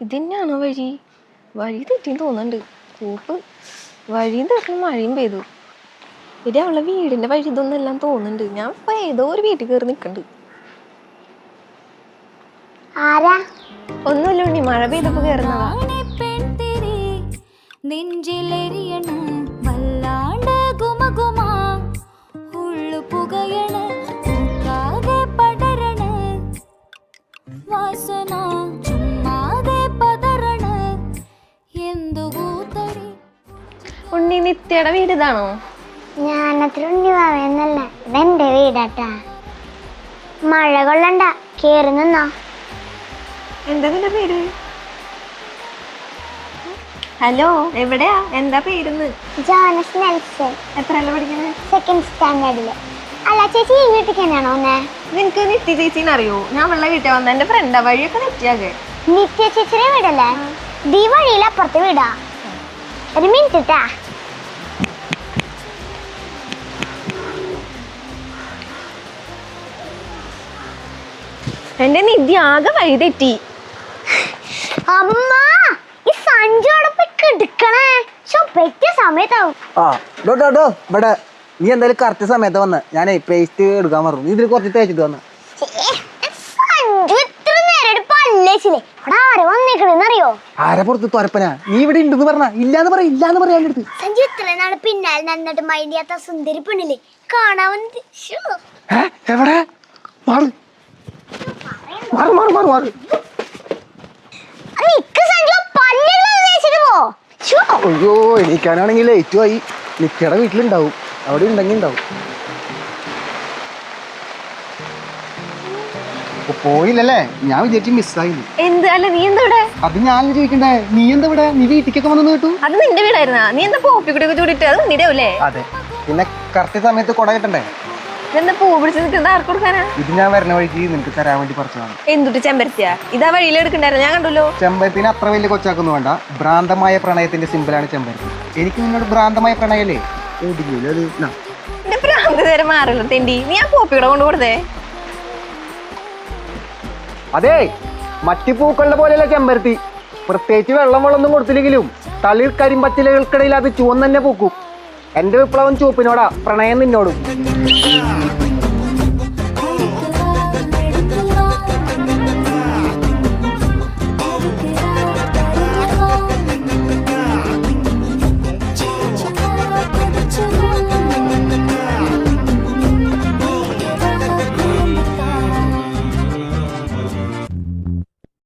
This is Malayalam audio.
ഇതന്നെയാണോ വഴി? വഴി തെറ്റിന്ന് തോന്നുന്നുണ്ട്. കൂപ്പ്. വഴിയും തെറ്റി മഴയും പെയ്തു. ഇത് അവളെ വീടിന്റെ വഴി ഇതൊന്നും എല്ലാം തോന്നുന്നുണ്ട്. ഞാൻ ഇപ്പൊ ഏതോ ഒരു വീട്ടിൽ കയറി നിൽക്കുന്നുണ്ട് ആരാ? ഒന്നുമില്ല ഉണ്ണി. മഴ പെയ്തപ്പോ കയറുന്നതാ വല്ലാണ്ട് ഗുമഗുമ. ഉള്ളു പുകയണ പടരണ. വാസന ഉണ്ണി നിത്യയുടെ വീടാണോ ഇതാണോ ഞാനത്ര ഉണ്ണി വാവയെന്നല്ല ഇതെന്റെ വീടാട്ടാ. മഴ കൊള്ളണ്ട. കേറി നിന്നോ. എന്താ നിന്റെ പേര്? ഹലോ എവിടെയാ? എന്താ പേരുന്ന്? Jonas Nelson. എത്രയല്ല പഠിക്കണേ? സെക്കൻഡ് സ്റ്റാൻഡേർഡിൽ അല്ല ചേച്ചി ഈ വീട്ടിൽ തന്നെയാണോ വന്നേ? നിനക്ക് നിത്യ ചേച്ചീനെ അറിയോ? ഞാൻ വെള്ളം വീട്ടിൽ വന്ന. എന്റെ ഫ്രണ്ടാ വഴിയൊക്കെ നിത്യാകെ. നിത്യ ചേച്ചിയുടെ വീടല്ലേ? ദീ വഴിയിൽ അപ്പുറത്ത് വീടാ? ഒരു മിനിറ്റ് ട്ടാ എന്റെ നിധി ആകെ വഴിതെറ്റി അമ്മ ഈ സഞ്ചോടൊപ്പം കിടക്കണേ. ശോ പറ്റിയ സമയത്താവും. ആ ഡോ ഡോ ഡോ ഇവിടെ നീ എന്തായാലും കറക്റ്റ് സമയത്ത് വന്ന്. ഞാനേ പേസ്റ്റ് എടുക്കാൻ പറഞ്ഞു. ഇതിൽ കുറച്ച് തേച്ചിട്ട് വന്ന്. അവിടെ ആര് വന്നേക്കണെന്നറിയോ? ആരെ പുറത്ത് തുരപ്പനാ? നീ ഇവിടെ ഉണ്ടെന്ന് പറഞ്ഞ? ഇല്ലാന്ന് പറ ഇല്ലാന്ന് പറയാൻ അടുത്ത്? സഞ്ജു ഇത്ര പിന്നാലെ നന്നിട്ട് മൈൻഡ് ചെയ്യാത്ത സുന്ദരി പെണ്ണില്ലേ? കാണാൻ വന്നത് എവിടെ? മാറ്. മാറ് മാറ് മാറ് മാറ്. അയ്യോ എണീക്കാനാണെങ്കിൽ നിത്യയുടെ വീട്ടിലുണ്ടാവും. അവിടെ ഉണ്ടെങ്കിൽ ഉണ്ടാവും. പോയില്ലല്ലേ? ഞാൻ വിചാരിച്ചു മിസ്സായി എന്ത്? അല്ല നീ എന്താ ഇവിടെ? അത് ഞാൻ ചോദിക്കണ്ടേ നീ എന്താ ഇവിടെ? നീ വീട്ടിലേക്കൊക്കെ വന്നു കേട്ടു? അത് നിന്റെ വീടായിരുന്നാ? നീ എന്താ പോപ്പി കൂടി ചൂടിട്ട് അത് നിന്റെ അല്ലേ അതെ. പിന്നെ കറക്റ്റ് സമയത്ത് കൊട കിട്ടണ്ടേ? ഇത് ഞാൻ വരുന്ന വഴിക്ക് നിനക്ക് തരാൻ വേണ്ടി പറിച്ചതാണ്. എന്തുട്ട് ചെമ്പരത്തിയാ? ഇതാ വഴിയിൽ എടുക്കണ്ടായിരുന്നു. ഞാൻ കണ്ടല്ലോ. ചെമ്പരത്തിന് അത്ര വലിയ കൊച്ചാക്കൊന്നും വേണ്ട. ഭ്രാന്തമായ പ്രണയത്തിന്റെ സിമ്പിളാണ് ചെമ്പരത്തി. എനിക്ക് നിന്നോട് ഭ്രാന്തമായ പ്രണയല്ലേ മാറില്ല തെണ്ടി. നീ ആ പോപ്പിയുടെ കൊണ്ട് കൊടുത്തേ അതെ മറ്റു പൂക്കളുടെ പോലെയല്ല ചെമ്പരത്തി. പ്രത്യേകിച്ച് വെള്ളം വെള്ളമൊന്നും കൊടുത്തില്ലെങ്കിലും തളിർ കരിമ്പച്ചിലകൾക്കിടയിൽ അത് ചുവന്നെ പൂക്കും. എന്റെ വിപ്ലവം ചുവപ്പിനോടാ പ്രണയം നിന്നോടും.